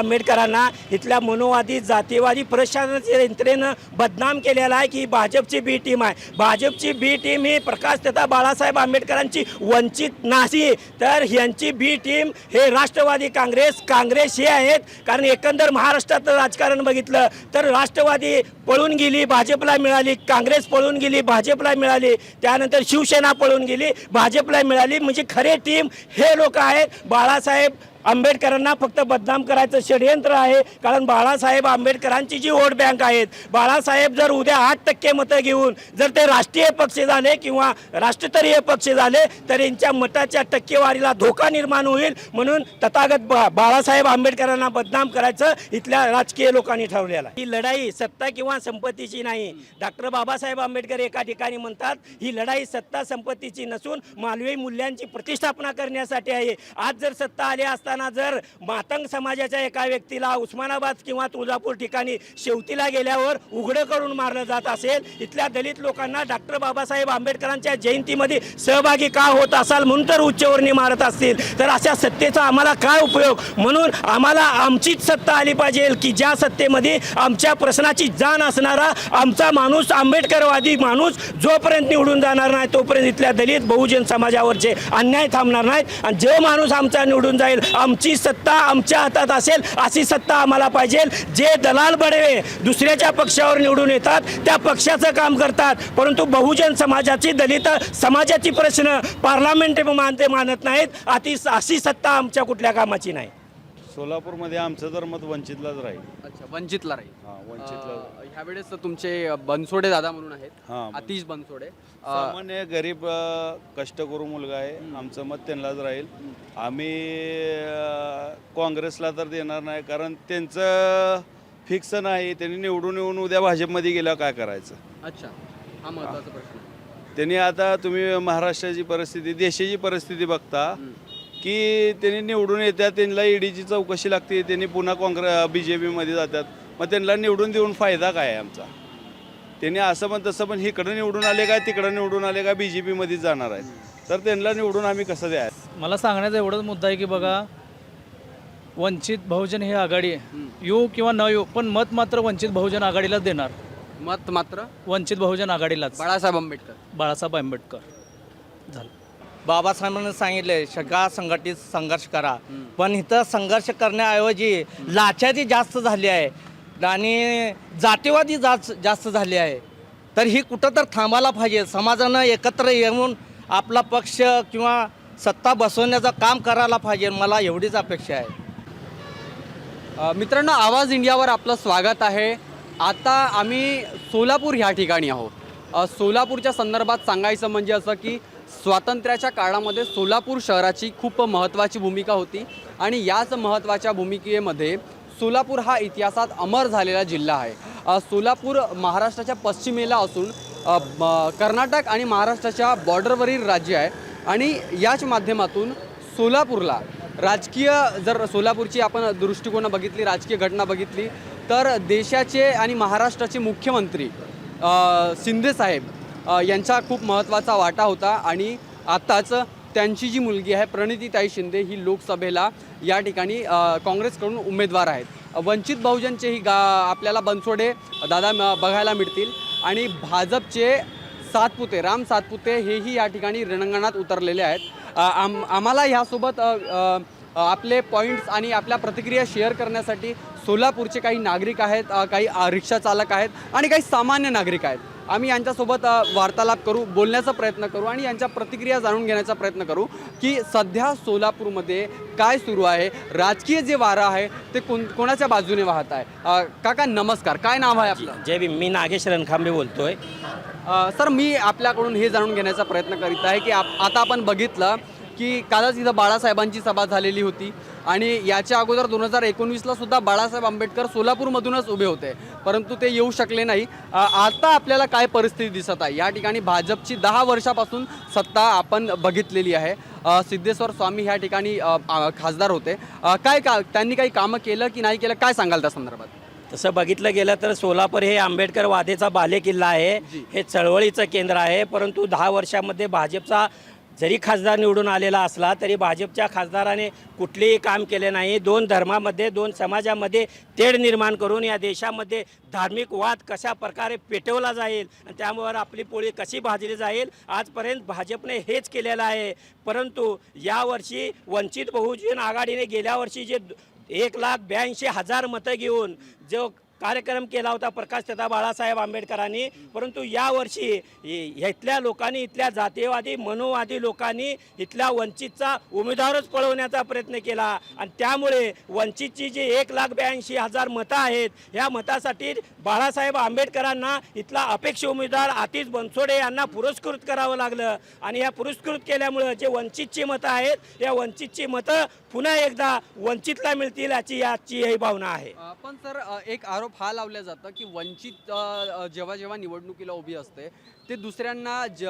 आंबेडकरांना इथल्या मनोवादी जातीवादी प्रशासनाच्या यंत्रणेनं बदनाम केलेला आहे की भाजपची बी टीम आहे. भाजपची बी टीम ही प्रकाश तथा बाळासाहेब आंबेडकरांची वंचित नाही. तर यांची बी टीम हे राष्ट्रवादी काँग्रेस काँग्रेस हे आहेत. कारण एकंदर महाराष्ट्रातलं राजकारण बघितलं तर राष्ट्रवादी पळून गेली भाजपला मिळाली. काँग्रेस पळून गेली भाजपला मिळाली. त्यानंतर शिवसेना पळून गेली भाजपला मिळाली. म्हणजे खरे टीम हे लोक आहेत. बाळासाहेब आंबेडकरांना फक्त बदनाम करायचं षडयंत्र आहे कारण बाळासाहेब आंबेडकरांची जी वोट बँक आहेत बाळासाहेब जर उद्या आठ टक्के मतं घेऊन जर ते राष्ट्रीय पक्ष झाले किंवा राष्ट्रस्तरीय पक्ष झाले तर यांच्या मताच्या टक्केवारीला धोका निर्माण होईल म्हणून तथागत बा बाळासाहेब आंबेडकरांना बदनाम करायचं इथल्या राजकीय लोकांनी ठरवलेलं ही लढाई सत्ता किंवा संपत्तीची नाही. डॉक्टर बाबासाहेब आंबेडकर एका ठिकाणी म्हणतात ही लढाई सत्ता संपत्तीची नसून मालवी मूल्यांची प्रतिष्ठापना करण्यासाठी आहे. आज जर सत्ता आली असता असताना जर मातंग समाजाच्या एका व्यक्तीला उस्मानाबाद किंवा तुळजापूर ठिकाणी शेवतीला गेल्यावर उघडं करून मारलं जात असेल इथल्या दलित लोकांना डॉक्टर बाबासाहेब आंबेडकरांच्या जयंतीमध्ये सहभागी का होत असाल म्हणून तर उच्चवर्णी मारत असतील. तर अशा सत्तेचा आम्हाला काय उपयोग? म्हणून आम्हाला आमचीच सत्ता आली पाहिजे की ज्या सत्तेमध्ये आमच्या प्रश्नाची जाण असणारा आमचा माणूस आंबेडकरवादी माणूस जोपर्यंत निवडून जाणार नाही तोपर्यंत इथल्या दलित बहुजन समाजावरचे अन्याय थांबणार नाहीत. आणि जो माणूस आमचा निवडून जाईल आमची सत्ता आमच्या हातात असेल अशी सत्ता आम्हाला पाहिजे. जे दलाल बडवे दुसऱ्याच्या पक्षावर निवडून येतात त्या पक्षाचं काम करतात. परंतु बहुजन समाजाची दलित समाजाची प्रश्न पार्लमेंट मानते मानत नाहीत. अति अशी सत्ता आमच्या कुठल्या कामाची नाही. सोलापूरमध्ये आमचं तर मत वंचितलाच राहील. अच्छा वंचितला राहील. हा वंचितला ह्यावेळेस तुमचे बनसोडे दादा म्हणून आहेत. हा, अतिश बनसोडे. अं, सामान्य गरीब अ, कष्टकरू मुलगा आहे. आमचं मत त्यांनाच राहील. आम्ही अ, काँग्रेसला तर देणार नाही कारण त्यांचं फिक्स नाही. त्यांनी निवडून येऊन उद्या भाजपमध्ये गेल्यावर काय करायचं? अच्छा. हा महत्त्वाचा प्रश्न आहे. त्यांनी आता तुम्ही महाराष्ट्राची परिस्थिती देशाची परिस्थिती बघता की त्यांनी निवडून येतात त्यांना ईडीची चौकशी लागते त्यांनी पुन्हा काँग्रेस बी जे पीमध्ये जातात मग त्यांना निवडून देऊन फायदा काय आहे आमचा? त्यांनी असं पण तसं पण इकडं निवडून आले काय तिकडं निवडून आले काय बी जे पीमध्येच जाणार आहेत. तर त्यांना निवडून आम्ही कसं द्यायचं? मला सांगण्याचा एवढाच मुद्दा आहे की बघा वंचित बहुजन ही आघाडी आहे. येऊ किंवा न येऊ पण मत मात्र वंचित बहुजन आघाडीलाच देणार. मत मात्र? वंचित बहुजन आघाडीलाच. बाळासाहेब आंबेडकर. बाळासाहेब आंबेडकर. झालं. बाबासाहेबांनी सांगितले सगळा संघटित संघर्ष करा. पण इथं संघर्ष करण्याऐवजी लाचारी जास्त झाली आहे. आणि जातीवादी जात जास्त झाली आहे. तर ही कुठं तर थांबायला पाहिजे. समाजानं एकत्र येऊन आपला पक्ष किंवा सत्ता बसवण्याचं काम करायला पाहिजे मला एवढीच अपेक्षा आहे. मित्रांनो आवाज इंडियावर आपलं स्वागत आहे. आता आम्ही सोलापूर ह्या ठिकाणी आहोत. सोलापूरच्या संदर्भात सांगायचं म्हणजे असं की स्वातंत्र्याच्या काळामध्ये सोलापूर शहराची खूप महत्त्वाची भूमिका होती आणि याच महत्त्वाच्या भूमिकेमध्ये सोलापूर हा इतिहासात अमर झालेला जिल्हा आहे. सोलापूर महाराष्ट्राच्या पश्चिमेला असून कर्नाटक आणि महाराष्ट्राच्या बॉर्डरवरील राज्य आहे. आणि याच माध्यमातून सोलापूरला राजकीय जर सोलापूरची आपण दृष्टिकोनं बघितली राजकीय घटना बघितली तर देशाचे आणि महाराष्ट्राचे मुख्यमंत्री शिंदेसाहेब यांचा खूप महत्त्वाचा वाटा होता. आणि आत्ताच त्यांची जी मुलगी आहे प्रणितीताई शिंदे ही लोकसभेला या ठिकाणी काँग्रेसकडून उमेदवार आहेत. वंचित बहुजनचेही गा आपल्याला बनसोडे दादा म- बघायला मिळतील. आणि भाजपचे सातपुते राम सातपुते हेही या ठिकाणी रणांगणात उतरलेले आहेत. आम आम्हाला ह्यासोबत आपले पॉईंट्स आणि आपल्या प्रतिक्रिया शेअर करण्यासाठी सोलापूरचे काही नागरिक आहेत काही रिक्षा चालक आहेत आणि काही सामान्य नागरिक आहेत. आम्ही यांच्यासोबत वार्तालाप करू बोलण्याचा प्रयत्न करू आणि यांच्या प्रतिक्रिया जाणून घेण्याचा प्रयत्न करू की सध्या सोलापूरमध्ये काय सुरू आहे राजकीय जे वारं आहे ते कोण कोणाच्या बाजूने वाहत आहे? काका नमस्कार काय नाव आहे आपलं? जय भीम मी नागेश रणखांबे बोलतोय. अ, सर मी आपल्याकडून हे जाणून घेण्याचा प्रयत्न करीत आहे की आप आता आपण बघितलं की कालच इथं बाळासाहेबांची सभा झालेली होती. आणि याच्या अगोदर दोन हजार एकोणवीसला सुद्धा बाळासाहेब आंबेडकर सोलापूरमधूनच उभे होते. परंतु ते येऊ शकले नाही. आता आपल्याला काय परिस्थिती दिसत आहे? या ठिकाणी भाजपची दहा वर्षापासून सत्ता आपण बघितलेली आहे. सिद्धेश्वर स्वामी ह्या ठिकाणी खासदार होते. काय का त्यांनी काही कामं केलं की नाही केलं? काय सांगाल त्या संदर्भात? तसं बघितलं गेलं तर सोलापूर हे आंबेडकर वादेचा बालेकिल्ला आहे. हे चळवळीचं केंद्र आहे. परंतु दहा वर्षामध्ये भाजपचा जरी खासदार निवडून आलेला असला तरी भाजपच्या खासदाराने कुठलेही काम केले नाही. दोन धर्मामध्ये दोन समाजामध्ये तेढ निर्माण करून या देशामध्ये धार्मिक वाद कशा प्रकारे पेटवला जाईल आणि त्यामुळे आपली पोळी कशी भाजली जाईल आजपर्यंत भाजपने हेच केलेलं आहे. परंतु यावर्षी वंचित बहुजन आघाडीने गेल्या वर्षी जे एक लाख ब्याऐंशी हजार मतं घेऊन जो कार्यक्रम केला होता प्रकाश तथा बाळासाहेब आंबेडकरांनी. परंतु यावर्षी इथल्या लोकांनी इथल्या जातीयवादी मनोवादी लोकांनी इथल्या वंचितचा उमेदवारच पळवण्याचा प्रयत्न केला. आणि त्यामुळे वंचितची जी एक लाख ब्याऐंशी हजार मतं आहेत या मतासाठी बाळासाहेब आंबेडकरांना इथला अपेक्ष उमेदवार आतिश बनसोडे यांना पुरस्कृत करावं लागलं. आणि या पुरस्कृत केल्यामुळं जे वंचितची मतं आहेत या वंचितची मतं पुन्हा एकदा वंचितला मिळतील याची याची ही भावना आहे. पण सर एक आरोप हा लावला जातं की वंचित जेव्हा जेव्हा निवडणुकीला उभी असते ते दुसऱ्यांना ज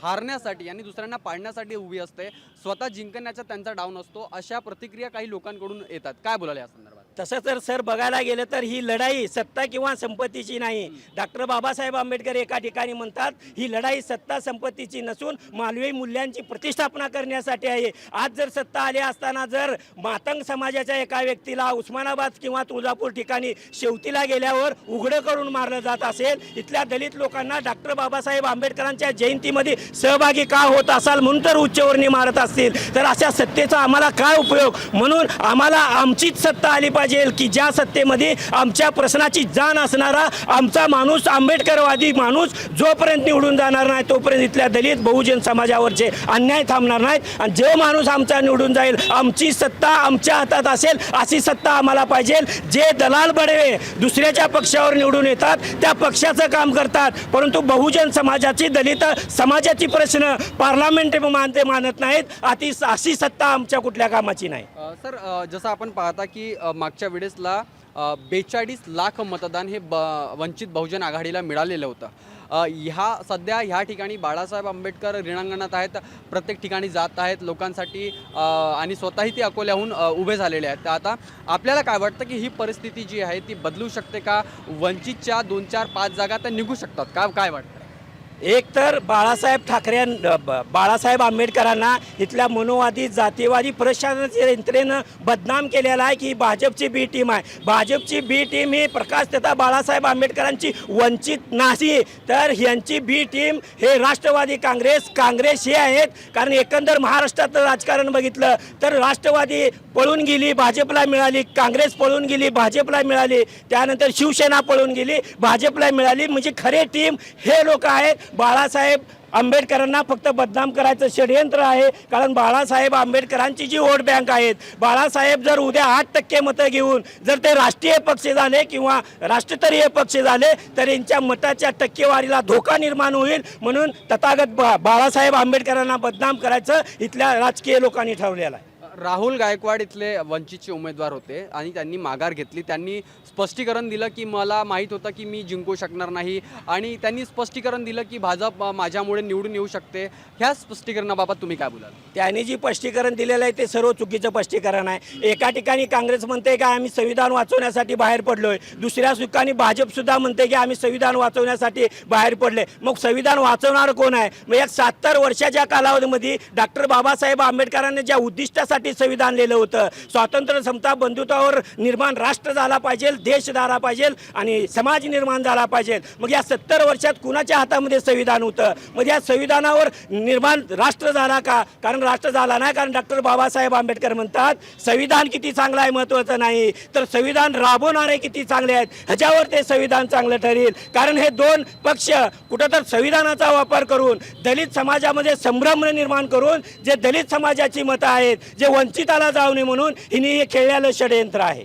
हारण्यासाठी आणि दुसऱ्यांना पाडण्यासाठी उभी असते. स्वतः जिंकण्याचा त्यांचा डाऊन असतो अशा प्रतिक्रिया काही लोकांकडून येतात. काय बोलाल या संदर्भात? तसं तर सर बघायला गेलं तर ही लढाई सत्ता किंवा संपत्तीची नाही. डॉक्टर बाबासाहेब आंबेडकर एका ठिकाणी म्हणतात ही लढाई सत्ता संपत्तीची नसून मानवी मूल्यांची प्रतिष्ठापना करण्यासाठी आहे. आज जर सत्ता आली असताना जर मातंग समाजाच्या एका व्यक्तीला उस्मानाबाद किंवा तुळजापूर ठिकाणी शेवतीला गेल्यावर उघडं करून मारलं जात असेल इथल्या दलित लोकांना डॉक्टर बाबासाहेब आंबेडकरांच्या जयंतीमध्ये सहभागी का होत असाल म्हणून तर उच्चवर्णी मारत असतील. तर अशा सत्तेचा आम्हाला काय उपयोग? म्हणून आम्हाला आमचीच सत्ता आली पाहिजे. की ज्या सत्तेमध्ये आमच्या प्रश्नाची जाण असणारा आमचा माणूस आंबेडकरवादी माणूस जोपर्यंत निवडून जाणार नाही तोपर्यंत इथल्या दलित बहुजन समाजावरचे अन्याय थांबणार नाहीत. आणि जो माणूस आमचा निवडून जाईल आमची सत्ता आमच्या हातात असेल अशी सत्ता आम्हाला पाहिजे. जे दलाल बडवे दुसऱ्याच्या पक्षावर निवडून येतात त्या पक्षाचं काम करतात. परंतु बहुजन समाजाची दलित समाजाची प्रश्न पार्लमेंट मानते मानत नाहीत. अति अशी सत्ता आमच्या कुठल्या कामाची नाही. सर जसं आपण पाहता की अ, मागच्या वेळेसला बेचाळीस लाख मतदान हे ब वंचित बहुजन आघाडीला मिळालेलं होतं. ह्या सध्या ह्या ठिकाणी बाळासाहेब आंबेडकर रिणांगणात आहेत प्रत्येक ठिकाणी जात आहेत लोकांसाठी आणि स्वतःही ते अकोल्याहून उभे झालेले आहेत. तर आता आपल्याला काय वाटतं की ही परिस्थिती जी आहे ती बदलू शकते का? वंचितच्या दोन चार पाच जागा त्या निघू शकतात. का काय वाटतं? एक तर बाळासाहेब ठाकरे ब- बाळासाहेब आंबेडकरांना इथल्या मनोवादी जातीवादी प्रशासनाच्या यंत्रेनं बदनाम केलेला आहे की भाजपची बी टीम आहे. भाजपची बी टीम ही प्रकाश तथा बाळासाहेब आंबेडकरांची वंचित नाही. तर यांची बी टीम हे राष्ट्रवादी काँग्रेस काँग्रेस हे आहेत. कारण एकंदर महाराष्ट्रात राजकारण बघितलं तर राष्ट्रवादी पळून गेली भाजपला मिळाली काँग्रेस पळून गेली भाजपला मिळाली. त्यानंतर शिवसेना पळून गेली भाजपला मिळाली. म्हणजे खरे टीम हे लोक आहेत. बाळासाहेब आंबेडकरांना फक्त बदनाम करायचं षडयंत्र आहे कारण बाळासाहेब आंबेडकरांची जी वोट बँक आहेत बाळासाहेब जर उद्या आठ टक्के मतं घेऊन जर ते राष्ट्रीय पक्ष झाले किंवा राष्ट्रस्तरीय पक्ष झाले तर यांच्या मताच्या टक्केवारीला धोका निर्माण होईल म्हणून तथागत बा बाळासाहेब आंबेडकरांना बदनाम करायचं इथल्या राजकीय लोकांनी ठरवलेलं आहे. राहुल गायकवाड इथले वंचितचे उमेदवार होते आणि त्यांनी माघार घेतली. त्यांनी स्पष्टीकरण दिलं की मला माहीत होतं की मी जिंकू शकणार नाही आणि त्यांनी स्पष्टीकरण दिलं की भाजप माझ्यामुळे निवडून येऊ शकते. ह्या स्पष्टीकरणाबाबत तुम्ही काय बोलाल? त्यांनी जी स्पष्टीकरण दिलेलं आहे ते सर्व चुकीचं स्पष्टीकरण आहे. एका ठिकाणी काँग्रेस म्हणते का आम्ही संविधान वाचवण्यासाठी बाहेर पडलोय. दुसऱ्या ठिकाणी भाजपसुद्धा म्हणते की आम्ही संविधान वाचवण्यासाठी बाहेर पडले मग संविधान वाचवणार कोण आहे? मग एक सत्तर वर्षाच्या कालावधीमध्ये डॉक्टर बाबासाहेब आंबेडकरांनी ज्या उद्दिष्टासाठी संविधान लिहिलं होतं. स्वातंत्र्य समता बंधुत्वावर निर्माण राष्ट्र झाला पाहिजे देश झाला पाहिजे आणि समाज निर्माण झाला पाहिजे. मग या सत्तर वर्षात कुणाच्या हातामध्ये संविधान होतं? मग या संविधानावर निर्माण राष्ट्र झाला का? कारण राष्ट्र झाला नाही कारण डॉक्टर बाबासाहेब आंबेडकर म्हणतात संविधान किती चांगलं आहे महत्त्वाचं नाही. तर संविधान राबवणारे किती चांगले आहेत? ह्याच्यावर ते संविधान चांगलं ठरेल. कारण हे दोन पक्ष कुठं तर संविधानाचा वापर करून दलित समाजामध्ये संभ्रम निर्माण करून जे दलित समाजाची मतं आहेत जे वंचिताला जाऊ नये म्हणून हिने हे खेळलेलं षडयंत्र आहे.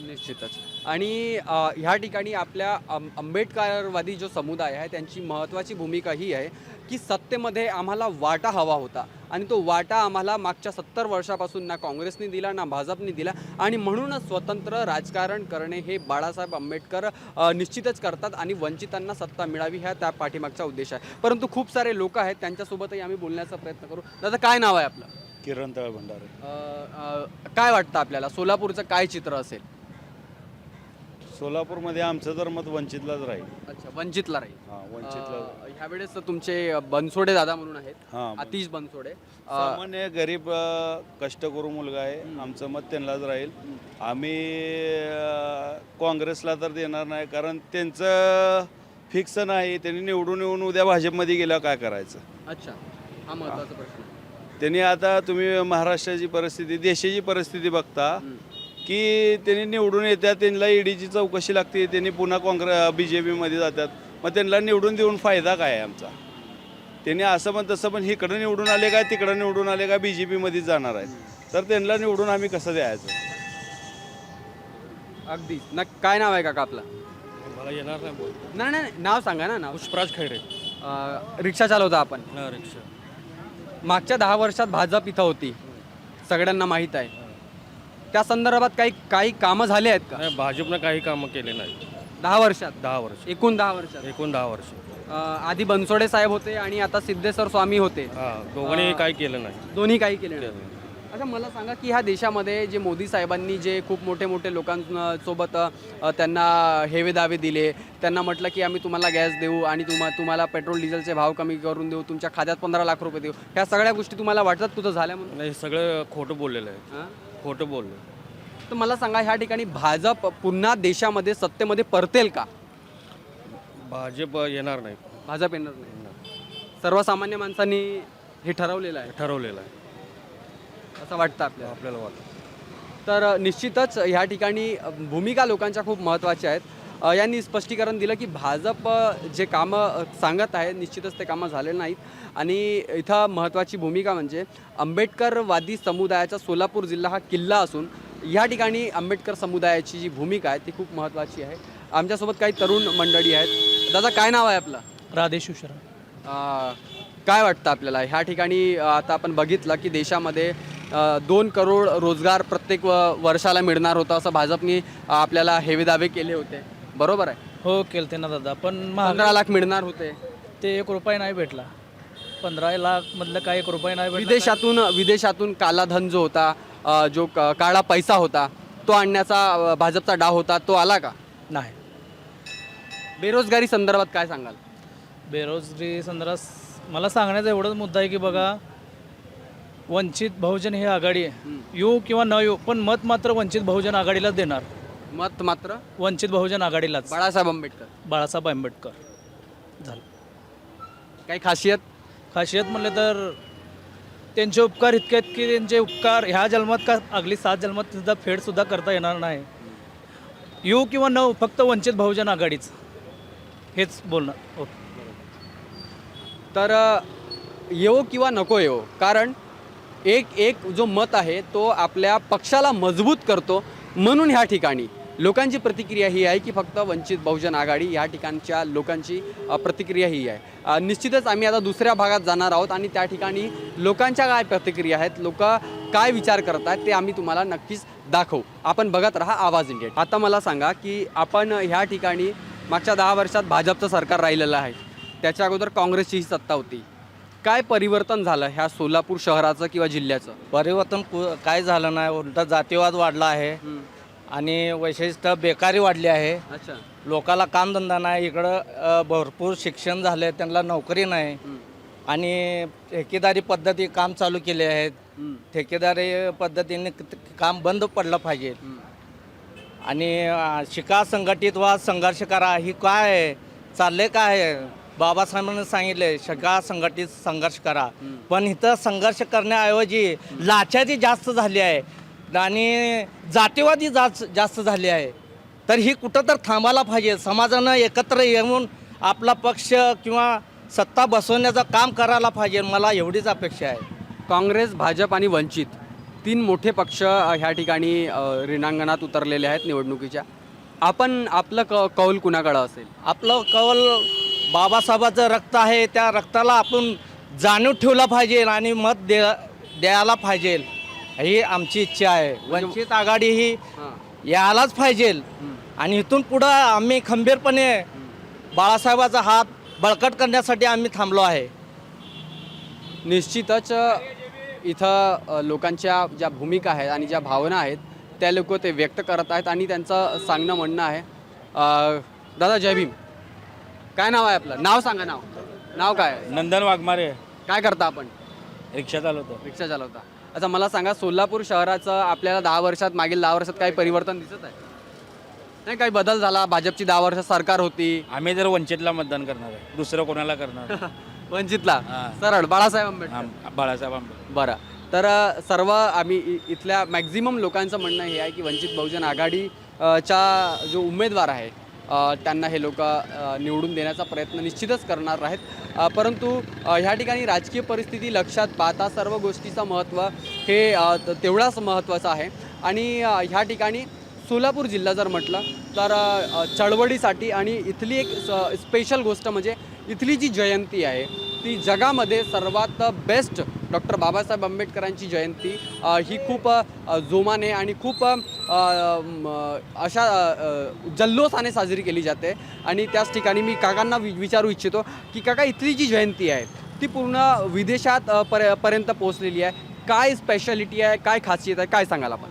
निश्चितच. आणि ह्या ठिकाणी आपल्या आंबेडकरवादी जो समुदाय आहे त्यांची महत्त्वाची भूमिका ही आहे की सत्तेमध्ये आम्हाला वाटा हवा होता. आणि तो वाटा आम्हाला मागच्या सत्तर वर्षापासून ना काँग्रेसने दिला ना भाजपने दिला आणि म्हणूनच स्वतंत्र राजकारण करणे हे बाळासाहेब आंबेडकर निश्चितच करतात आणि वंचितांना सत्ता मिळावी ह्या त्या पाठीमागचा उद्देश आहे. परंतु खूप सारे लोक आहेत त्यांच्यासोबतही आम्ही बोलण्याचा प्रयत्न करू. दादा काय नाव आहे आपलं? किरण तळ भंडारे. अ, अ, काय वाटतं आपल्याला? सोलापूरचं काय चित्र असेल? सोलापूरमध्ये आमचं तर मत वंचितलाच राहील. अच्छा वंचितला राहील. हां वंचितला. अ, ह्यावेळेस तुमचे बनसोडे दादा म्हणून आहेत. हां अतिश बनसोडे. अ, सामान्य गरीब अ, कष्टकरू मुलगा आहे. आमचं मत त्यांनाच राहील. आम्ही अ, काँग्रेसला तर देणार नाही कारण त्यांचं फिक्स नाही. त्यांनी निवडून येऊन उद्या भाजपमध्ये गेल्यावर काय करायचं? अच्छा हा महत्त्वाचा प्रश्न. त्यांनी आता तुम्ही महाराष्ट्राची परिस्थिती देशाची परिस्थिती बघता की त्यांनी निवडून येतात त्यांना ईडीची चौकशी लागते त्यांनी पुन्हा काँग्रेस बी जे पीमध्ये जातात मग त्यांना निवडून देऊन फायदा काय आहे आमचा? त्यांनी असं पण तसं पण इकडं निवडून आले का तिकडं निवडून आले का बी जे पीमध्येच जाणार आहेत तर त्यांना निवडून आम्ही कसं द्यायचं? अगदी. न काय नाव आहे काका आपलं? मला येणार नाही बोल नाही नाही नाही, नाव सांगा ना नाव. पुष्पराज खैरे. अ, रिक्षा चालवता आपण. हा रिक्षा. मागच्या दहा वर्षात भाजप इथं होती. सगळ्यांना माहीत आहे. त्या संदर्भात काही काही कामं झाले आहेत का? नाही भाजपनं काही कामं केले नाही दहा वर्षात? दहा वर्ष. एकूण दहा वर्षात? एकूण दहा वर्ष. अ, आधी बनसोडे साहेब होते आणि आता सिद्धेश्वर स्वामी होते. हा दोघांनी काही केलं नाही. दोन्ही काही केले नाही. अच्छा मला सांगा की ह्या देशामध्ये जे मोदी साहेबांनी जे खूप मोठे मोठे लोकांसोबत त्यांना हेवे दावे दिले त्यांना म्हटलं की आम्ही तुम्हाला गॅस देऊ आणि तुम्हा तुम्हाला पेट्रोल डिझेलचे भाव कमी करून देऊ तुमच्या खात्यात पंधरा लाख रुपये देऊ ह्या सगळ्या गोष्टी तुम्हाला वाटतात तुझं झाल्या म्हणून? नाही सगळं खोटं बोललेलं आहे? खोटं बोललं तर मला सांगा ह्या ठिकाणी भाजप पुन्हा देशामध्ये सत्तेमध्ये परतेल का? भाजप येणार नाही. भाजप येणार नाही. सर्वसामान्य माणसांनी हे ठरवलेलं आहे. ठरवलेलं आहे. असं वाटतं आपल्याला. आपल्याला वाटतं. तर निश्चितच ह्या ठिकाणी भूमिका लोकांच्या खूप महत्त्वाच्या आहेत. अ, यांनी स्पष्टीकरण दिलं की भाजप अ, जे कामं अ, सांगत आहे निश्चितच ते कामं झालेले नाहीत. आणि इथं महत्त्वाची भूमिका म्हणजे आंबेडकरवादी समुदायाचा सोलापूर जिल्हा हा किल्ला असून या ठिकाणी आंबेडकर समुदायाची जी भूमिका आहे ती खूप महत्त्वाची आहे. आमच्यासोबत काही तरुण मंडळी आहेत. दादा काय नाव आहे आपलं? राधेश उशरा अ, काय वाटतं आपल्याला? ह्या ठिकाणी अ, आता आपण बघितलं की देशामध्ये दोन करोड रोजगार प्रत्येक व- वर्षाला मिळणार होतं असं भाजपनी आपल्याला हेवेदावे केले होते. बरोबर आहे? हो केलते ना दादा. पण पंधरा लाख मिळणार होते. ते एक रुपये नाही भेटला. पंधरा लाख मधलं काय एक रुपये नाही भेटला. विदेशातून विदेशातून कालाधन जो होता अ, जो क- काळा पैसा होता तो आणण्याचा अ, भाजपचा डाव होता तो आला का? नाही. बेरोजगारी संदर्भात काय सांगाल? बेरोजगारी संदर्भात मला सांगण्याचा एवढाच मुद्दा आहे की बघा वंचित बहुजन ही आघाडी येऊ किंवा न येऊ पण मत मात्र वंचित बहुजन आघाडीलाच देणार. मत मात्र? वंचित बहुजन आघाडीलाच. बाळासाहेब आंबेडकर. बाळासाहेब आंबेडकर. झालं. काही खासियत? खासियत म्हणलं तर त्यांचे उपकार इतके आहेत की त्यांचे उपकार ह्या जन्मात का अगली सात जन्मात सुद्धा फेडसुद्धा करता येणार नाही. येऊ किंवा न येऊ, फक्त वंचित बहुजन आघाडीच. हेच बोलणं. ओके. तर अ, येवो किंवा नको येवो कारण एक एक जो मत आहे तो आपल्या पक्षाला मजबूत करतो म्हणून ह्या ठिकाणी. लोकांची प्रतिक्रिया ही आहे की फक्त वंचित बहुजन आघाडी या ठिकाणच्या लोकांची प्रतिक्रिया ही आहे. निश्चितच आम्ही आता दुसऱ्या भागात जाणार आहोत आणि त्या ठिकाणी लोकांच्या काय प्रतिक्रिया आहेत लोक काय विचार करत आहेत ते आम्ही तुम्हाला नक्कीच दाखवू. आपण बघत राहा आवाज इंडिया. आता मला सांगा की आपण ह्या ठिकाणी मागच्या दहा वर्षात भाजपचं सरकार राहिलेलं आहे. त्याच्या अगोदर काँग्रेसची ही सत्ता होती. काय परिवर्तन झालं ह्या सोलापूर शहराचं किंवा जिल्ह्याचं? परिवर्तन कु- काय झालं नाही उलटा जातीवाद वाढला आहे. आणि वैशिष्ट्य बेकारी वाढली आहे. अच्छा. लोकाला कामधंदा नाही इकडं अ, भरपूर शिक्षण झाले त्यांना नोकरी नाही. आणि ठेकेदारी पद्धती काम चालू केले आहेत. ठेकेदारी पद्धतीने क- काम बंद पडलं पाहिजे. आणि अ, शिका संघटित व्हा संघर्ष करा ही काय आहे? चाललंय काय आहे? बाबासाहेबांनी सांगितले शिका संघटित संघर्ष करा. पण इथं संघर्ष करण्याऐवजी लाचारी जास्त झाली आहे आणि जातीवादी जास्त जास्त झाली आहे. तर ही कुठं तर थांबायला पाहिजे. समाजानं एकत्र येऊन आपला पक्ष किंवा सत्ता बसवण्याचं काम करायला पाहिजे मला एवढीच अपेक्षा आहे. काँग्रेस भाजप आणि वंचित तीन मोठे पक्ष ह्या ठिकाणी रिणांगणात उतरलेले आहेत निवडणुकीच्या. आपण आपलं क कौल कुणाकडं असेल? आपलं कौल बाबासाहेबाचं रक्त आहे त्या रक्ताला आपण जाणीव ठेवला पाहिजे आणि मत दे द्यायला पाहिजे. ही आमची इच्छा आहे. वंचित आघाडी ही यायलाच पाहिजे. आणि इथून पुढं आम्ही खंबीरपणे बाळासाहेबाचा हात बळकट करण्यासाठी आम्ही थांबलो आहे. निश्चितच इथं लोकांच्या ज्या भूमिका आहेत आणि ज्या भावना आहेत त्या लोक ते व्यक्त करत आहेत आणि त्यांचं सांगणं म्हणणं आहे. दादा जय भीम. काय नाव आहे आपलं? नाव सांगा नाव. नाव काय? आहे? नंदन वाघमारे. काय करता आपण? रिक्षा चालवतो. रिक्षा चालवता. अच्छा मला सांगा सोलापूर शहराचं आपल्याला दहा वर्षात मागील दहा वर्षात काही परिवर्तन दिसत आहे? नाही काही बदल झाला? भाजपची दहा वर्ष सरकार होती. आम्ही जर वंचितला मतदान करणार आहे. दुसरं कोणाला करणार? वंचितला? हा. सरळ बाळासाहेब आंबेडकर. आम- बाळासाहेब आंबेडकर. बरं. तर अ, सर्व आम्ही इ- इथल्या मॅक्झिमम लोकांचं म्हणणं हे आहे की वंचित बहुजन आघाडी अ, च्या जो उमेदवार आहे त्यांना हे लोक निवडून देण्याचा प्रयत्न निश्चितच करणार आहेत. परंतु ह्या ठिकाणी राजकीय परिस्थिती लक्षात पाहता सर्व गोष्टीचं महत्त्व हे तेवढाच महत्त्वाचं आहे. आणि ह्या ठिकाणी सोलापूर जिल्हा जर म्हटलं तर चळवळीसाठी आणि इथली एक स- स्पेशल गोष्ट म्हणजे इथली जी जयंती आहे ती जगामध्ये सर्वात बेस्ट डॉक्टर बाबासाहेब आंबेडकरांची जयंती. ही खूप जोमाने आणि खूप अशा जल्लोषाने साजरी केली जाते. आणि त्याच ठिकाणी मी काकांना वि विचारू इच्छितो की काका इथली जी जयंती आहे ती पूर्ण विदेशात पर पर्यंत पोहोचलेली आहे. काय स्पेशालिटी आहे काय खासियत आहे काय सांगाल आपण?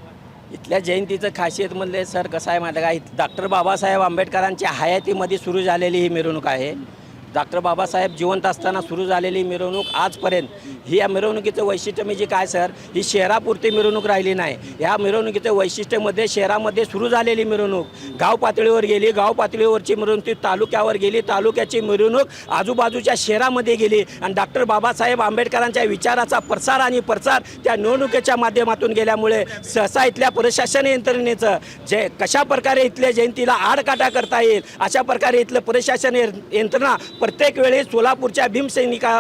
इथल्या जयंतीचं खासियत म्हणले सर कसं आहे माहिती का? डॉक्टर बाबासाहेब आंबेडकरांच्या हयातीमध्ये सुरू झालेली ही मिरवणूक आहे. डॉक्टर बाबासाहेब जिवंत असताना सुरू झालेली मिरवणूक आजपर्यंत ही या मिरवणुकीचं वैशिष्ट्य म्हणजे काय सर? ही शहरापुरती मिरवणूक राहिली नाही. या मिरवणुकीचं वैशिष्ट्यमध्ये शहरामध्ये सुरू झालेली मिरवणूक गाव पातळीवर गेली गाव पातळीवरची मिरवणूक तालुक्यावर गेली तालुक्याची मिरवणूक आजूबाजूच्या शहरामध्ये गेली. आणि डॉक्टर बाबासाहेब आंबेडकरांच्या विचाराचा प्रसार आणि प्रसार त्या निवडणुकीच्या माध्यमातून गेल्यामुळे सहसा इथल्या प्रशासन यंत्रणेचं जे कशा प्रकारे इथल्या जयंतीला आडकाटा करता येईल अशा प्रकारे इथलं प्रशासन यंत्रणा प्रत्येक वेळी सोलापूरच्या भीमसैनिका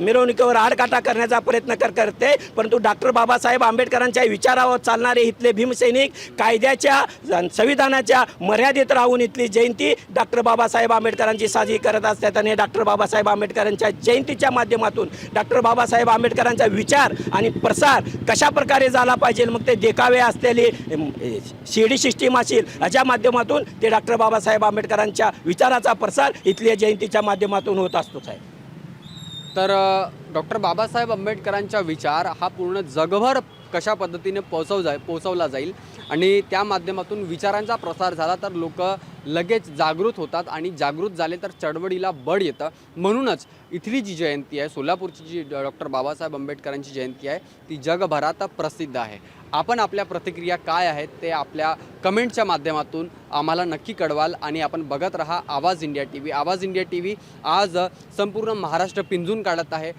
मिरवणुकीवर आडकाटा करण्याचा प्रयत्न कर करते. परंतु डॉक्टर बाबासाहेब आंबेडकरांच्या विचारावर चालणारे इथले भीमसैनिक कायद्याच्या संविधानाच्या मर्यादेत राहून इथली जयंती डॉक्टर बाबासाहेब आंबेडकरांची साजरी करत असतात आणि डॉक्टर बाबासाहेब आंबेडकरांच्या जयंतीच्या माध्यमातून डॉक्टर बाबासाहेब आंबेडकरांचा विचार आणि प्रसार कशा प्रकारे झाला पाहिजे मग ते देखावे असलेली शिडी सिस्टीम असेल याच्या माध्यमातून ते डॉक्टर बाबासाहेब आंबेडकरांच्या विचाराचा प्रसार इथल्या जयंतीच्या माध्यमातून होत असतो साहेब. तर डॉक्टर बाबासाहेब आंबेडकरांचा विचार हा पूर्ण जगभर कशा पद्धतीने पोचव जाय पोचवला जाईल आणि त्या माध्यमातून विचारांचा प्रसार झाला तर लोक लगेच जागृत होतात आणि जागृत झाले तर चळवळीला बळ येतं. म्हणूनच इथली जी जयंती आहे सोलापूरची जी डॉक्टर बाबासाहेब आंबेडकरांची जयंती आहे ती जगभरात प्रसिद्ध आहे. आपण आपल्या प्रतिक्रिया काय आहेत ते आपल्या कमेंटच्या माध्यमातून आम्हाला नक्की कळवाल आणि आपण बघत राहा Awaaz India T V. Awaaz India T V आज संपूर्ण महाराष्ट्र पिंजून काढत आहे.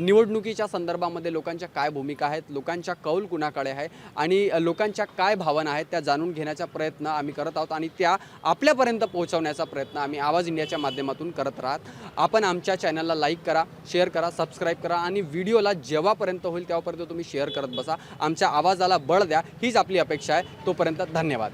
निवडणुकीच्या संदर्भामध्ये लोकांच्या काय भूमिका आहेत लोकांच्या कौल कुणाकडे आहे आणि लोकांच्या काय भावना आहेत त्या जाणून घेण्याचा प्रयत्न आम्ही करत आहोत आणि त्या आपल्यापर्यंत पोहोचवण्याचा प्रयत्न आम्ही आवाज इंडियाच्या माध्यमातून करत राहत. आपण आमच्या चॅनलला लाईक करा शेअर करा सबस्क्राईब करा आणि व्हिडिओला जेव्हापर्यंत होईल तेव्हापर्यंत तुम्ही शेअर करत बसा. आमच्या आवाजाला बळ द्या हीच आपली अपेक्षा आहे. तोपर्यंत धन्यवाद.